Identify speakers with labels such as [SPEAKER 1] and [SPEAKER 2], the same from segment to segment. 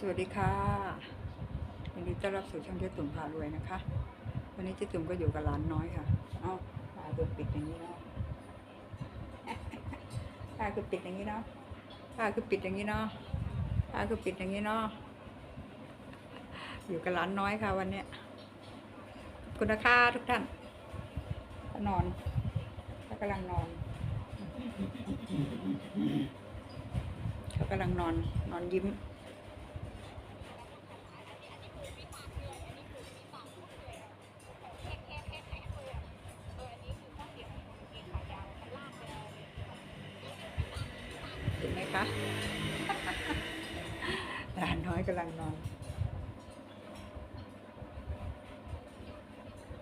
[SPEAKER 1] สวัสดีค่ะยินดีต้อนรับสู่ช่องเจ๊ตุ่มพารวยนะคะ วันนี้เจ๊ตุ่มก็อยู่กับหลานน้อยค่ะเอ้าตาคือปิดอย่างนี้เนาะตาคือปิดอย่างนี้เนาะตาคือปิดอย่างนี้เนาะตาคือปิดอย่างนี้เนาะอยู่กับหลานน้อยค่ะ วันเนี้ยคุณนะคะทุกท่านนอนเขากำลังนอนเขากำลังนอนนอนยิ้ม นไหมคะหลานน้อยกำลังนอน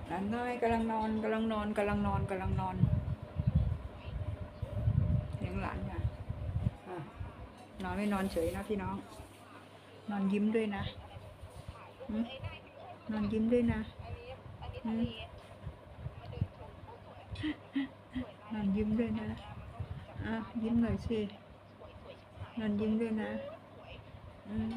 [SPEAKER 1] หลานน้อยกำลังนอนกำลังนอนกำลังนอนกำลังนอนเลี้ยงหลานค่ะนอนไม่นอนเฉยนะพี่น้อง นอนยิ้มด้วยนะนอนยิ้มด้วยนะนอนยิ้มด้วยนะอะยิ้มหน่อยสิ นอนยิ้มด้วยนะอืม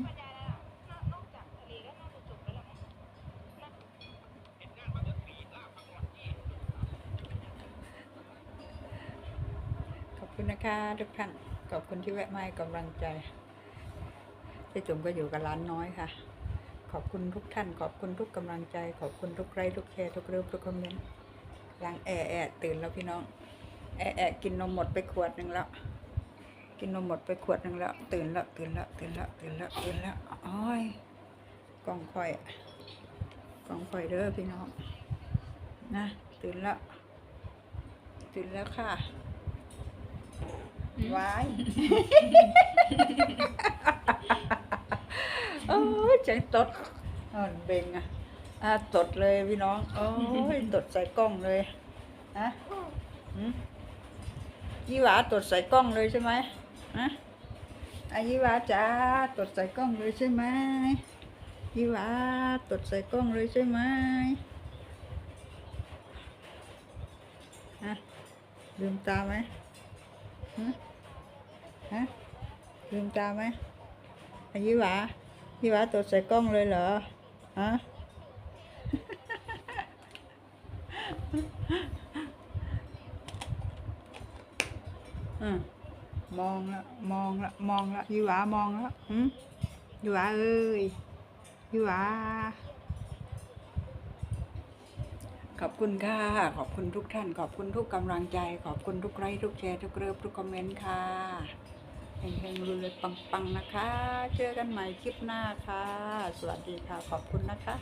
[SPEAKER 1] ขอบคุณนะคะทุกท่านขอบคุณที่แวะมาให้กำลังใจเจ๊จุ๋มก็อยู่กับร้านน้อยค่ะ ขอบคุณทุกท่าน ขอบคุณทุกกำลังใจ ขอบคุณทุกไลค์ทุกแชร์ทุกเรื่องทุกคอมเมนต์หลังแอแอตื่นแล้วพี่น้อง แอแอกินนมหมดไปขวดหนึ่งแล้ว กินนมหมดไปขวดหนึ่งแล้ว ตื่นแล้วตื่นแล้วตื่นแล้วตื่นแล้วตื่นแล้วโอ้ยกล่องคอยกล่องคอยเด้อพี่น้องนะตื่นแล้วตื่นแล้วค่ะวายโอ้ยใจตดอ่อนเบ่งอะอะตดเลยพี่น้อง โอ้ยตดใส่กล้องเลยฮะหืมยี่หวาตดใส่กล้องเลยใช่ไหม ฮะอายี่หวาจ้าตดใส่กล้องเลยใช่ไหมยี่หวาตดใส่กล้องเลยใช่ไหมฮะลืมตาไหมฮะฮะลืมตาไหมอายี่หวายี่หวาตดใส่กล้องเลยเหรอฮะอืม มองละมองละมองละยี่หวามองละหืมยี่หวาเอ้ยยี่หวาขอบคุณค่ะ ขอบคุณทุกท่าน ขอบคุณทุกกำลังใจ ขอบคุณทุกไลค์ทุกแชร์ทุกเริบทุกคอมเมนต์ค่ะเฮงๆรวยๆปังๆนะคะ เจอกันใหม่คลิปหน้าค่ะ สวัสดีค่ะ ขอบคุณนะคะ